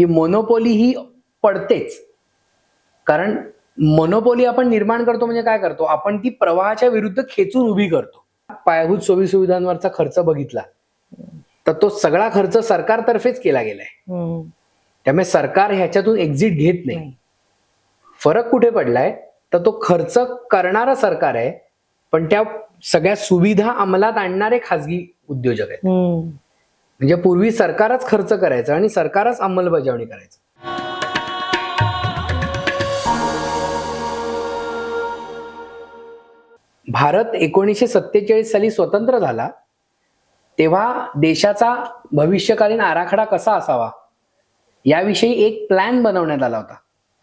की मोनोपोली ही पडतेच. कारण मोनोपोली आपण निर्माण करतो म्हणजे काय करतो? आपण ती प्रवाहाच्या विरुद्ध खेचून उभी करतो. पायाभूत सोयी सुविधांवरचा खर्च बघितला तर तो सगळा खर्च सरकारतर्फेच केला गेलाय. त्यामुळे सरकार ह्याच्यातून एक्झिट घेत नाही. फरक कुठे पडलाय? तर तो खर्च करणारं सरकार आहे पण त्या सगळ्या सुविधा अंमलात आणणारे खासगी उद्योजक आहेत. म्हणजे पूर्वी सरकारच खर्च करायचं आणि सरकारच अंमलबजावणी करायचं. भारत एकोणीसशे सत्तेचाळीस साली स्वतंत्र झाला तेव्हा देशाचा भविष्यकालीन आराखडा कसा असावा याविषयी एक प्लॅन बनवण्यात आला होता.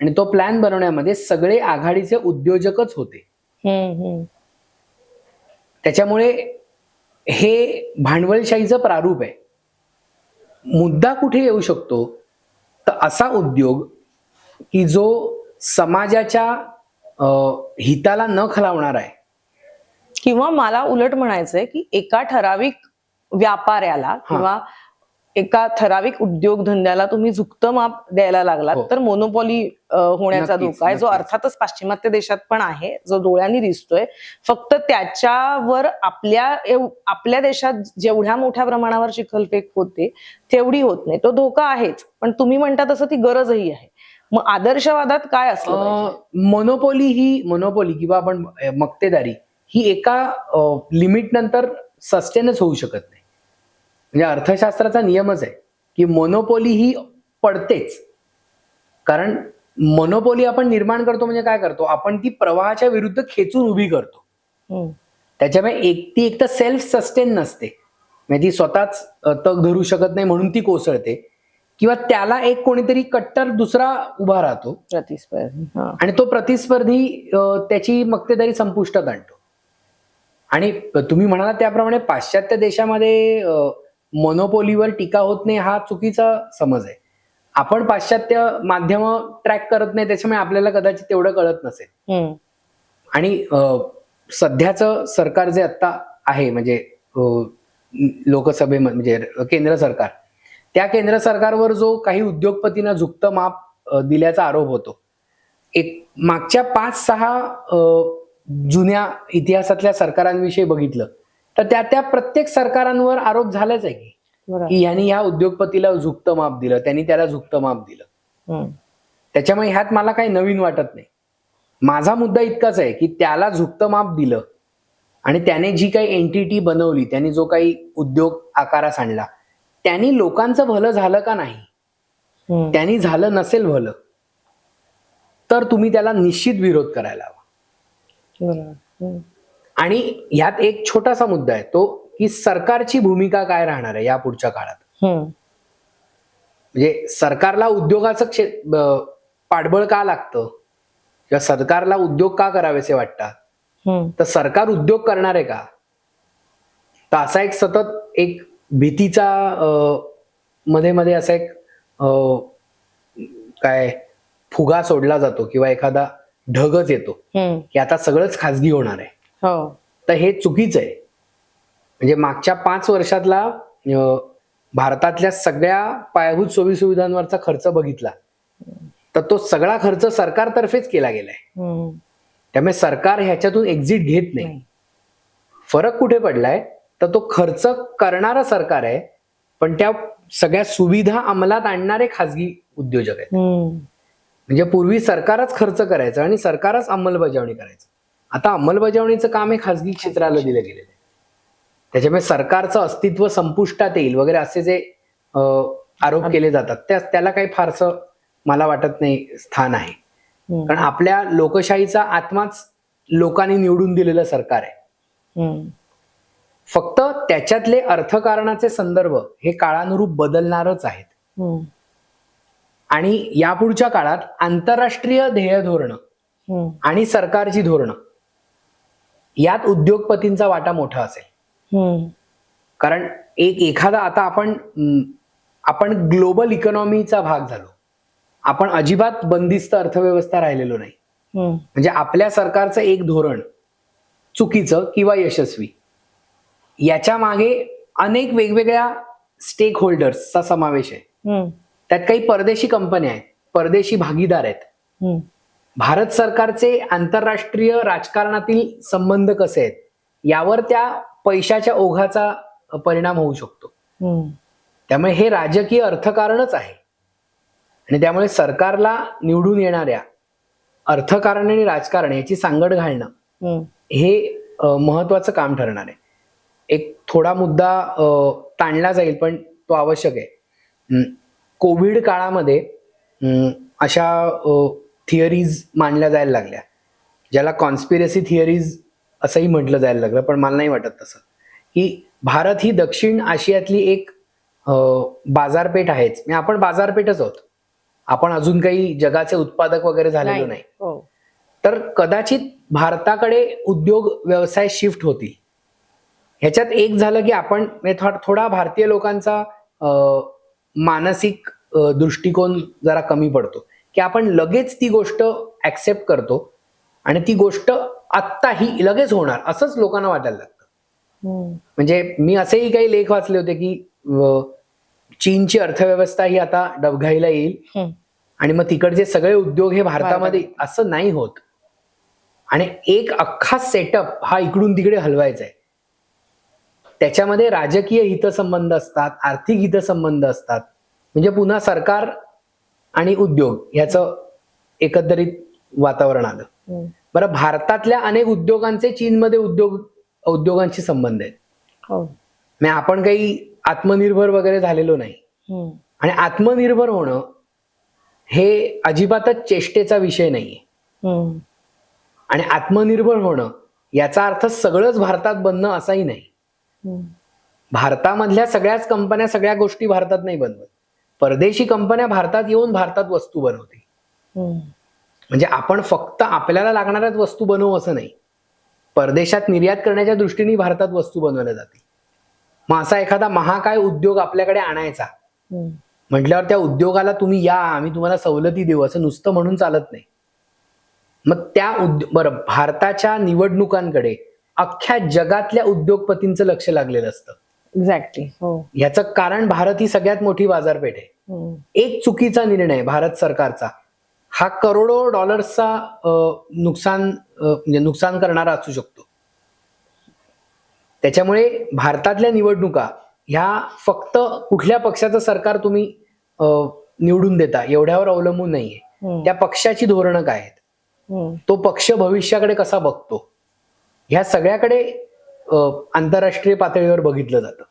आणि तो प्लॅन बनवण्यामध्ये सगळे आघाडीचे उद्योजकच होते. त्याच्यामुळे हे भांडवलशाहीचं प्रारूप आहे. मुद्दा कुठे येऊ शकतो? तर असा उद्योग की जो समाजाच्या हिताला न खलावणार आहे. किंवा मला उलट म्हणायचंय की एका ठराविक व्यापाऱ्याला किंवा एका ठराविक उद्योगधंद्याला तुम्ही झुकतं माप द्यायला लागलात हो. तर मोनोपॉली होण्याचा धोका आहे जो. अर्थातच पाश्चिमात्य देशात पण आहे जो डोळ्यांनी दिसतोय फक्त त्याच्यावर आपल्या आपल्या देशात जेवढ्या मोठ्या प्रमाणावर चिखलफेक होते तेवढी होत नाही तो धोका आहेच पण तुम्ही म्हणता तसं ती गरजही आहे मग आदर्शवादात काय असलं? मोनोपोली ही मोनोपोली किंवा आपण मक्तेदारी ही एका लिमिट नंतर सस्टेनच होऊ शकत नाही म्हणजे अर्थशास्त्राचा नियमच आहे की मोनोपोली ही पडतेच. कारण मोनोपोली आपण निर्माण करतो म्हणजे काय करतो? आपण ती प्रवाहाच्या विरुद्ध खेचून उभी करतो. हम्म. त्याच्यामुळे एक ती एक तर सेल्फ सस्टेन नसते. म्हणजे ती स्वतःच तग धरू शकत नाही म्हणून ती कोसळते. किंवा त्याला एक कोणीतरी कट्टर दुसरा उभा राहतो. प्रतिस्पर्धी हा. आणि तो प्रतिस्पर्धी त्याची मक्तेदारी संपुष्टात आणतो. आणि तुम्ही म्हणाला त्याप्रमाणे पाश्चात्य देशामध्ये मोनोपोलीवर टीका होत नाही हा चुकीचा समज आहे. आपण पाश्चात्य माध्यम ट्रॅक करत नाही त्याच्यामुळे आपल्याला कदाचित तेवढं कळत नसेल. आणि सध्याचं सरकार जे आत्ता आहे म्हणजे अ, लोकसभेमध्ये म्हणजे केंद्र सरकार त्या केंद्र सरकारवर जो काही उद्योगपतींना झुकतं माप दिल्याचा आरोप होतो. एक मागच्या पाच सहा जुन्या इतिहासातल्या सरकारांविषयी बघितलं तर त्या त्या प्रत्येक सरकारांवर आरोप झालाच आहे की. की यांनी ह्या उद्योगपतीला झुकतं माप दिलं त्यांनी त्याला झुकतं माप दिलं. त्याच्यामुळे ह्यात मला काही नवीन वाटत नाही माझा मुद्दा इतकाच आहे की त्याला झुकतं माप दिलं आणि त्याने जी काही एंटिटी बनवली त्यांनी जो काही उद्योग आकारास आणला त्यांनी लोकांचं भलं झालं का नाही. त्यांनी झालं नसेल भलं तर तुम्ही त्याला निश्चित विरोध करायला हवा. आणि ह्यात एक छोटासा मुद्दा आहे तो की सरकारची भूमिका काय राहणार आहे या पुढच्या काळात. म्हणजे सरकारला उद्योगाचं क्षे ब- पाठबळ का लागतं किंवा सरकारला उद्योग का करावेसे वाटतात. तर सरकार उद्योग करणार आहे का तर असा एक सतत एक भीतीचा मध्ये मध्ये असा एक काय फुगा सोडला जातो किंवा एखादा ढगच येतो. की आता सगळंच खाजगी होणार आहे हो. तर हे चुकीचं आहे. म्हणजे मागच्या पाच वर्षातला भारतातल्या सगळ्या पायाभूत सोयी सुविधांवरचा खर्च बघितला तर तो सगळा खर्च सरकारतर्फेच केला गेलाय. त्यामुळे सरकार ह्याच्यातून एक्झिट घेत नाही. फरक कुठे पडलाय? तर तो खर्च करणारं सरकार आहे पण त्या सगळ्या सुविधा अंमलात आणणारे खासगी उद्योजक आहेत. म्हणजे पूर्वी सरकारच खर्च करायचं आणि सरकारच अंमलबजावणी करायचं. आता अंमलबजावणीचं काम हे खासगी क्षेत्राला दिलं गेलेलं आहे त्याच्यामुळे सरकारचं अस्तित्व संपुष्टात येईल वगैरे असे जे आरोप केले जातात त्या त्याला काही फारसं मला वाटत नाही स्थान आहे. कारण आपल्या लोकशाहीचा आत्माच लोकांनी निवडून दिलेलं सरकार आहे. फक्त त्याच्यातले अर्थकारणाचे संदर्भ हे काळानुरूप बदलणारच आहेत. आणि यापुढच्या काळात आंतरराष्ट्रीय ध्येय धोरणं. आणि सरकारची धोरणं यात उद्योगपतींचा वाटा मोठा असेल. कारण एक एखादा आता आपण आपण ग्लोबल इकॉनॉमीचा भाग झालो आपण अजिबात बंदिस्त अर्थव्यवस्था राहिलेलो नाही. म्हणजे आपल्या सरकारचं एक धोरण चुकीचं किंवा यशस्वी याच्या मागे अनेक वेगवेगळ्या स्टेक होल्डर्सचा समावेश आहे. त्यात काही परदेशी कंपन्या आहेत परदेशी भागीदार आहेत. भारत सरकारचे आंतरराष्ट्रीय राजकारणातील संबंध कसे आहेत? यावर त्या पैशाच्या ओघाचा परिणाम होऊ शकतो. त्यामुळे हे राजकीय अर्थकारणच आहे. आणि त्यामुळे सरकारला निवडून येणाऱ्या अर्थकारण आणि राजकारण याची सांगड घालणं. हे महत्वाचं काम ठरणार आहे. एक थोडा मुद्दा ताणला जाईल पण तो आवश्यक आहे. कोविड काळामध्ये अशा थिअरीज मांडल्या जायला लागल्या. ज्याला कॉन्स्पिरसी थिअरीज असंही म्हटलं जायला लागलं पण मला नाही वाटत तसं. की भारत ही दक्षिण आशियातली एक बाजारपेठ आहेच. म्हणजे आपण बाजारपेठच आहोत. आपण अजून काही जगाचे उत्पादक वगैरे झालेलो नाही हो. तर कदाचित भारताकडे उद्योग व्यवसाय शिफ्ट होतील. ह्याच्यात एक झालं की आपण म्हणजे थोडा भारतीय लोकांचा मानसिक दृष्टिकोन जरा कमी पडतो. की आपण लगेच ती गोष्ट ऍक्सेप्ट करतो आणि ती गोष्ट आत्ताही लगेच होणार असंच लोकांना वाटायला लागतं. म्हणजे मी असेही काही लेख वाचले होते की चीनची अर्थव्यवस्था ही आता डबघाईला येईल. आणि मग तिकडचे सगळे उद्योग हे भारतामध्ये असं नाही होत. आणि एक अख्खा सेटअप हा इकडून तिकडे हलवायचा आहे. त्याच्यामध्ये राजकीय हितसंबंध असतात आर्थिक हितसंबंध असतात. म्हणजे पुन्हा सरकार आणि उद्योग ह्याचं एकंदरीत वातावरण आलं. बरं भारतातल्या अनेक उद्योगांचे चीनमध्ये उद्योग उद्योगांशी संबंध आहेत हो म्हणजे आपण काही आत्मनिर्भर वगैरे झालेलो नाही. आणि आत्मनिर्भर होणं हे अजिबातच चेष्टेचा विषय नाहीये. आणि आत्मनिर्भर होणं याचा अर्थ सगळंच भारतात बनणं असाही नाही. भारतामधल्या सगळ्याच कंपन्या सगळ्या गोष्टी भारतात नाही बनवत परदेशी कंपन्या भारतात येऊन भारतात वस्तू बनवतील. हम्म. म्हणजे आपण फक्त आपल्याला लागणाऱ्याच वस्तू बनवू असं नाही. परदेशात निर्यात करण्याच्या दृष्टीने भारतात वस्तू बनवल्या जातील. मग असा एखादा महाकाय उद्योग आपल्याकडे आणायचा. म्हटल्यावर त्या उद्योगाला तुम्ही या आम्ही तुम्हाला सवलती देऊ असं नुसतं म्हणून चालत नाही. मग त्या उद्योग बरं भारताच्या निवडणुकांकडे अख्ख्या जगातल्या उद्योगपतींचं लक्ष लागलेलं असतं. एक्झॅक्टली हो. याचं कारण भारत ही सगळ्यात मोठी बाजारपेठ आहे. हम्म. एक चुकीचा निर्णय भारत सरकारचा. हा करोडो डॉलर्सचा नुकसान म्हणजे नुकसान करणारा असू शकतो. त्याच्यामुळे भारतातल्या निवडणुका ह्या फक्त कुठल्या पक्षाचं सरकार तुम्ही निवडून देता एवढ्यावर अवलंबून नाहीये. हम्म. त्या पक्षाची धोरणं काय आहेत? हम्म. तो पक्ष भविष्याकडे कसा बघतो? ह्या सगळ्याकडे आंतरराष्ट्रीय पातळीवर बघितलं जातं.